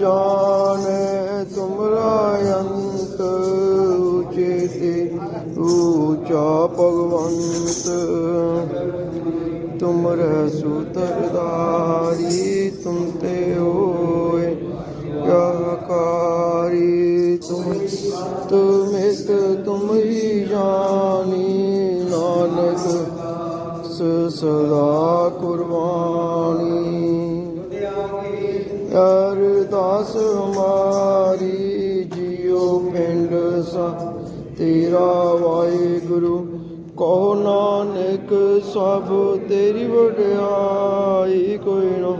ਜਾਣੇ ਤੁਮਰਾ ਅੰਤ ਉਚੇਤੇ ਊਚਾ ਭਗਵੰਤ। ਤੁਮਰੇ ਸੂਤਰਦਾਰੀ ਪਿੰਡ ਤੇਰਾ ਵਾਹਿਗੁਰੂ ਕਹੋ ਨਾਨਕ ਸਭ ਤੇਰੀ ਵਡਿਆਈ ਕੋਈ ਨਾ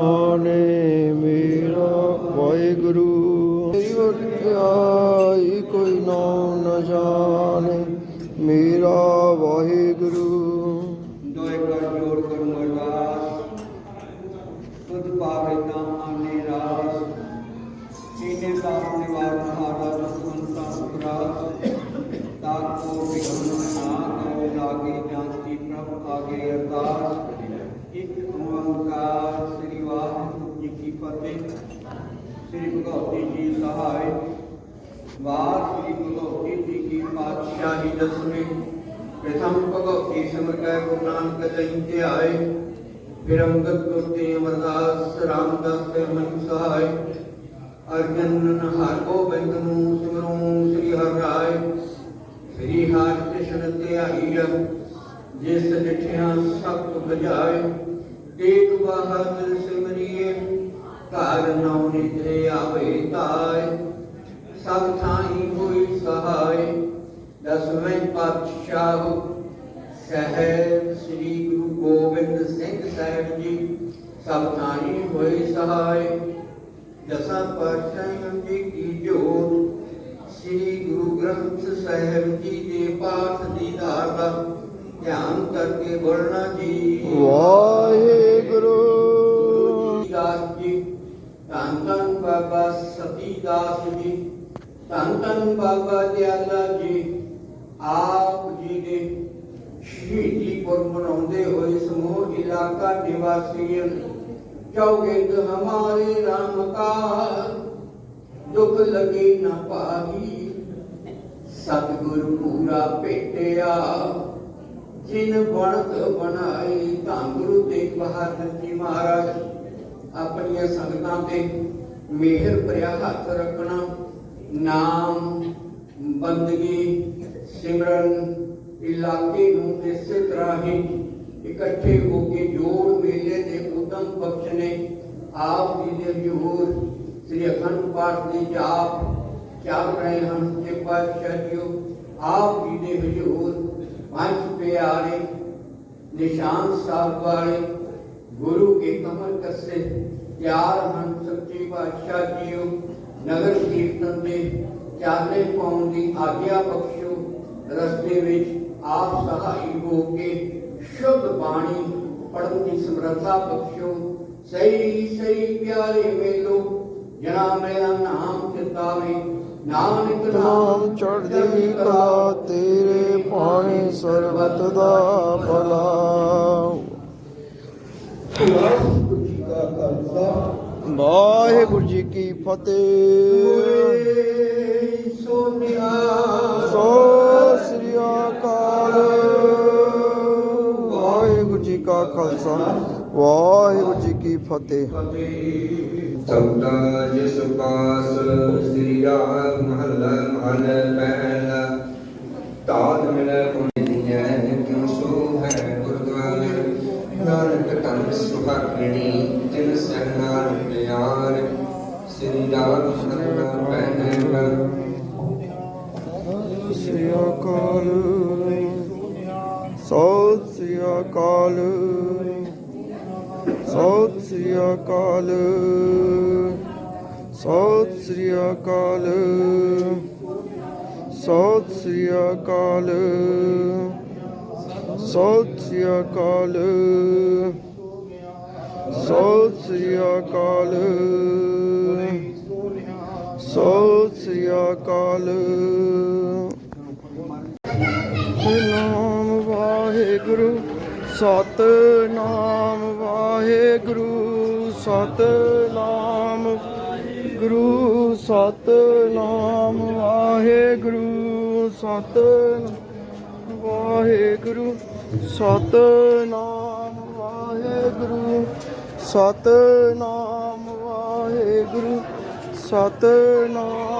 ਆਨੇ ਮੇਰਾ ਵਾਹਿਗੁਰੂ, ਤੇਰੀ ਵਡਿਆਈ ਕੋਈ ਨਾ ਨ ਜਾਣੇ। ਮੇਰਾ ਵਾਹਿਗੁਰੂ ਸ੍ਰੀ ਭਗਵਤੀ ਜੀ ਸਹਾਇ ਵਾਰ ਸ੍ਰੀ ਭਗਵਤੀ ਜੀ ਕੀ ਪਾਤਸ਼ਾਹੀ ਦਸਵੇਂ। ਪ੍ਰਥਮ ਭਗਵਤੀ ਸਿਮਰ ਗੁਰੂ ਨਾਨਕ ਜਨ ਤੇ ਆਏ। ਫਿਰ ਅੰਗਦ ਗੁਰਤੇ ਅਮਰਦਾਸ ਰਾਮਦਾਸ ਤੇ ਮਨ ਸਹਾਇ ਅਰਜਨ ਹਰ ਗੋਬਿੰਦ ਨੂੰ ਸਿਮਰੋ ਸ੍ਰੀ ਹਰਿ ਰਾਏ। ਸ੍ਰੀ ਹਰਿ ਕ੍ਰਿਸ਼ਨ ਤੇ ਆਈਆ ਜਿਸ ਡਿਠਿਆ ਸਭ ਬਜਾਏ ਤੇਗ ਬਹਾਦਰ ਸਿਮਰਿਏ ਘਰ ਨਉ ਨਿਤਰੇ ਆਵੇ ਤਾਏ ਸਭ ਥਾਈ ਹੋਈ ਸਹਾਇ ਦਸਵੇਂ ਪਾਤਸ਼ਾਹ ਸਹਿਬ ਸ੍ਰੀ ਗੁਰੂ ਗੋਬਿੰਦ ਸਿੰਘ ਸਾਹਿਬ ਜੀ, ਸਭ ਥਾਈ ਹੋਈ ਸਹਾਇ ਦਸਾਂ ਪਾਤਸ਼ਾਹਾਂ ਜੀ ਕੀ ਜੋਤ, ਸ੍ਰੀ ਗੁਰੂ ਗ੍ਰੰਥ ਸਾਹਿਬ ਜੀ ਦੇ ਪਾਠ ਦੀ ਦਾ ਧਿਆਨ ਕਰਕੇ ਬੋਲਣਾ ਜੀ। ਵਾਹਿਗੁਰੂ। ਧੰਨ ਧੰਨ ਬਾਬਾ ਸਤੀ ਜੀ, ਧੰਨ ਧੰਨ ਬਾਬਾ ਦਿਆਲਾ ਜੀ, ਆਪ ਜੀ ਦੇ ਸ਼ਹੀਦੀ ਪੁਰਬ ਮਨਾਉਂਦੇ ਹੋਏ ਸਮੂਹ ਇਲਾਕਾ ਨਿਵਾਸੀਆਂ ਚੌਗਿੰਦ ਹਮਾਰੇ ਰਾਮ ਕਾ ਦੁੱਖ ਲਗੇ ਨਾ ਪਾਹੀ। ਸਤਿਗੁਰ ਪੂਰਾ ਭੇਟਿਆ, ਜਿਨ ਬਣਤ ਬਣਾਈ ਧੰਨ ਗੁਰੂ ਤੇਗ ਬਹਾਦਰ ਜੀ ਮਹਾਰਾਜ ਆਪਣੀਆਂ ਸੰਗਤਾਂ ਤੇ ਮਿਹਰ ਭਰਿਆ ਹੱਥ ਰੱਖਣਾ। ਨਾਮ ਬੰਦਗੀ ਸਿਮਰਨ ਇਲਾਕੇ ਨੂੰ ਇਸੇ ਤਰ੍ਹਾਂ ਹੀ ਇਕੱਠੇ ਹੋ ਕੇ ਜੋੜ ਮੇਲੇ ਦੇ ਉਦਮ ਬਖਸ਼ਨੇ ਆਪ ਜੀ ਦੇ ਹਜ਼ੂਰ ਸ੍ਰੀ ਅਖੰਡ ਪਾਠ ਦੀ ਜਾਪ ਚੱਲ ਰਹੇ ਹਨ ਤੇ ਪਾਤਸ਼ਾਹੀਓ ਆਪ ਜੀ ਦੇ ਹਜ਼ੂਰ ਪੰਜ ਪਿਆਰੇ ਨਿਸ਼ਾਨ ਸਾਹਿਬ ਵਾਲੇ ਗੁਰੂ ਕੇ ਕਮਲ ਕਸੇ ਪਿਆਰ ਹਨ ਸੱਚੇ ਪਾਤਸ਼ਾਹ ਜੀਓ ਨਗਰ ਕੀਰਤਨ ਦੇ ਚਾਲੇ ਪਾਉਣ ਦੀ ਆਗਿਆ ਬਖਸ਼ੋ ਰਸਤੇ ਵਿੱਚ ਆਪ ਸਹਾਈ ਹੋ ਕੇ ਸ਼ੁੱਧ ਬਾਣੀ ਪੜਨ ਦੀ ਸਮਰੱਥਾ ਬਖਸ਼ੋ। ਸਹੀ ਸਹੀ ਪਿਆਰੇ ਮੇਲੋ ਜਨਾ ਮੇਰਾ ਨਾਮ ਚਿਤਾਵੇ ਨਾਨਕ ਨਾਮ ਨਾਮ ਚੜ੍ਹਦੀ ਕਲਾ ਤੇਰੇ ਪਾਣੀ ਸਰਬਤ ਦਾ ਭਲਾ। ਵਾਹਿਗੁਰੂ ਜੀ ਕਾ ਖਾਲਸਾ ਵਾਹਿਗੁਰੂ ਜੀ ਕੀ ਫਤਿਹ। ਸੋਨਿਆ ਸੋ ਨਿਹਾਲ ਸੋ ਸ੍ਰੀ ਅਕਾਲ। ਵਾਹਿਗੁਰੂ ਜੀ ਕਾ ਖਾਲਸਾ। ਵਾਹਿਗੁਰੂ ਜੀ ਕੀ ਫਤਿਹ। ਸਬਦਾ ਜਿਸ ਪਾਸ ਸ੍ਰੀ ਰਾਮ ਮਹੱਲਾ ਮਹਲ ਪਹਿਲਾ ਤਾਤ ਮਿਲੈ ਪੁਨੀਐ ਕਿਉ ਸੋ ਹੈ ਗੁਰਦੁਆਰੇ ਨਾਨਕ ਤਨ ਸੁਭਾਗਣੀ ਤਿਨ ਸਹਿਨਾਰ ਪਿਆਰ ਸ੍ਰੀ ਰਾਮ ਮਹੱਲਾ ਪਹਿਲਾ ਸ੍ਰੀ ਅਕਾਲ ਸਤਿ ਸ੍ਰੀ ਅਕਾਲ ਸਤਿ ਸ੍ਰੀ ਅਕਾਲ। ਸਤਿ ਸ੍ਰੀ ਅਕਾਲ। ਸਤਿ ਸ੍ਰੀ ਅਕਾਲ। ਸਤਿ ਸ੍ਰੀ ਅਕਾਲ। ਸਤਿ ਸ੍ਰੀ ਅਕਾਲ। ਅਕਾਲ। ਨਾਮ ਵਾਹਿਗੁਰੂ ਸਤਨਾਮ ਵਾਹਿਗੁਰੂ ਸਤਨਾਮ ਗੁਰੂ ਸਤਨਾਮ ਵਾਹਿਗੁਰੂ, ਸਤ ਵਾਹਿਗੁਰੂ ਸਤਨਾਮ ਵਾਹਿਗੁਰੂ ਸਤਨਾਮ ਵਾਹਿਗੁਰੂ ਸਤਨਾਮ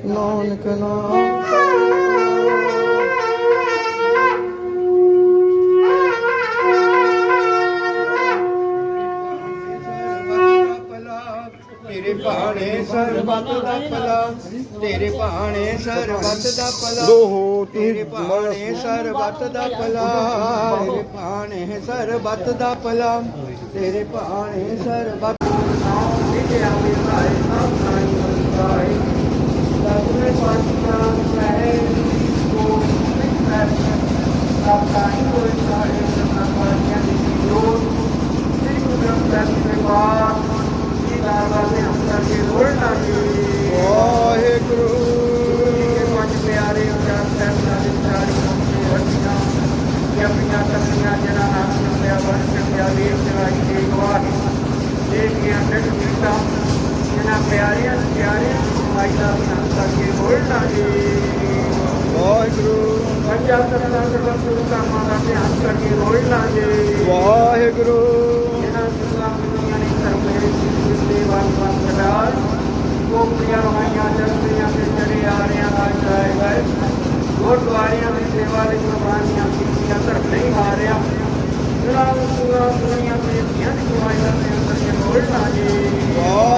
ਨਾਨਕ ਨਾਮ ਤੇਰੇ ਭਾਣੇ ਸਰਬੱਤ ਦਾ ਭਲਾ ਤੇਰੇ ਭਾਣੇ ਸਰਬੱਤ ਦਾ ਭਲਾ ਦੋਹੋ ਤੇਰੇ ਭਾਣੇ ਸਰਬੱਤ ਦਾ ਭਲਾ ਤੇਰੇ ਭਾਣੇ ਸਰਬੱਤ ਦਾ ਭਲਾ ਤੇਰੇ ਭਾਣੇ ਸਰਬੱਤ ਲਿਖੇ ਆਵੇ ਭਾਈ ਸਭ ਨਾਈ ਭਾਈ ਸਭਨੇ ਪਾਤਸ਼ਾਹ ਸਹਿ ਕੋ ਸਭ ਕਾਈ ਹੋਏ ਸਾਰੇ ਸਭਨਾ ਪਾਤਸ਼ਾਹ ਦੀ ਜੋਤ ਸ੍ਰੀ ਗੁਰੂ ਗ੍ਰੰਥ ਸਾਹਿਬ ਦੇ ਬਾਤ ਜੀ ਦਾਦਾ ਦੇ ਅੰਦਰ ਕੇ ਰੋਲਣਾ ਜੀ ਵਾਹਿਗੁਰੂ ਕੇ ਪੰਜ ਪਿਆਰੇ ਉਚਾਰ ਸਾਹਿਬ ਦੇ ਚਾਰੀ ਮੁਕਤੀ ਹੱਟੀਆਂ ਕਿ ਆਪਣੀਆਂ ਕੰਨੀਆਂ ਜਨਾਂ ਨਾਮ ਸੁਣਿਆ ਬਣ ਸਕਿਆ ਵੀਰ ਚਲਾਈ ਦੇ ਗਵਾਹੀ ਦੇ ਕੇ ਅੰਡਰ ਕੀਤਾ ਜਿਨ੍ਹਾਂ ਪਿਆਰਿਆਂ ਪਿਆਰਿਆਂ ਮਾਈ ਦਾ ਨਾਮ ਕਰਕੇ ਬੋਲਣਾ ਜੀ ਵਾਹਿਗੁਰੂ ਪੰਜਾਂ ਤਰ੍ਹਾਂ ਦਾ ਗੁਰੂ ਕਾਮਾਂ ਦਾ ਧਿਆਨ ਕਰਕੇ ਬੋਲਣਾ ਜੀ ਵਾਹਿਗੁਰੂ। ਗੋਪੀਆਂ ਰਵਾਈਆਂ ਜਲਦੀਆਂ ਤੇ ਚੜੇ ਆ ਰਿਆਂ ਦਾ ਜਾਏ ਗਏ। ਗੁਰਦੁਆਰਿਆਂ ਦੀ ਸੇਵਾ ਲਈ ਕੁਰਬਾਨੀਆਂ ਕੀਤੀਆਂ ਧਰਮ ਨਹੀਂ ਹਾਰਿਆ। ਜਿਹੜਾ ਪੂਰਾ ਦੁਨੀਆਂ ਤੇ ਧੀਆਂ ਦੀ ਕਮਾਈਆਂ ਦੇ ਅੰਦਰ ਕੇ ਬੋਲਣਾ ਜੀ ਵਾਹਿਗੁਰੂ।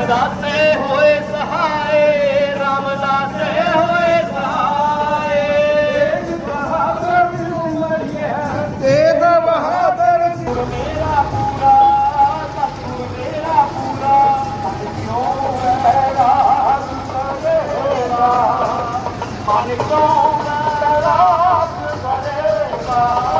ਰਾਮਦਾਸੇ ਹੋਏ ਸਹਾਏ ਰਾਮਦਾਸੇ ਹੋਏ ਸਹਾਏ। ਬਹਾਦਰ ਮਰਿਆ ਤੇਗ ਬਹਾਦਰ ਮੇਰਾ ਪੂਰਾ ਤਪੂ ਮੇਰਾ ਪੂਰਾ ਕਿਉਂ ਮੇਰਾ ਸੁਖੇ ਹੋਣਾ ਮਨ ਕੋ ਮੇਰਾ ਸੁਖੇ ਹੋਣਾ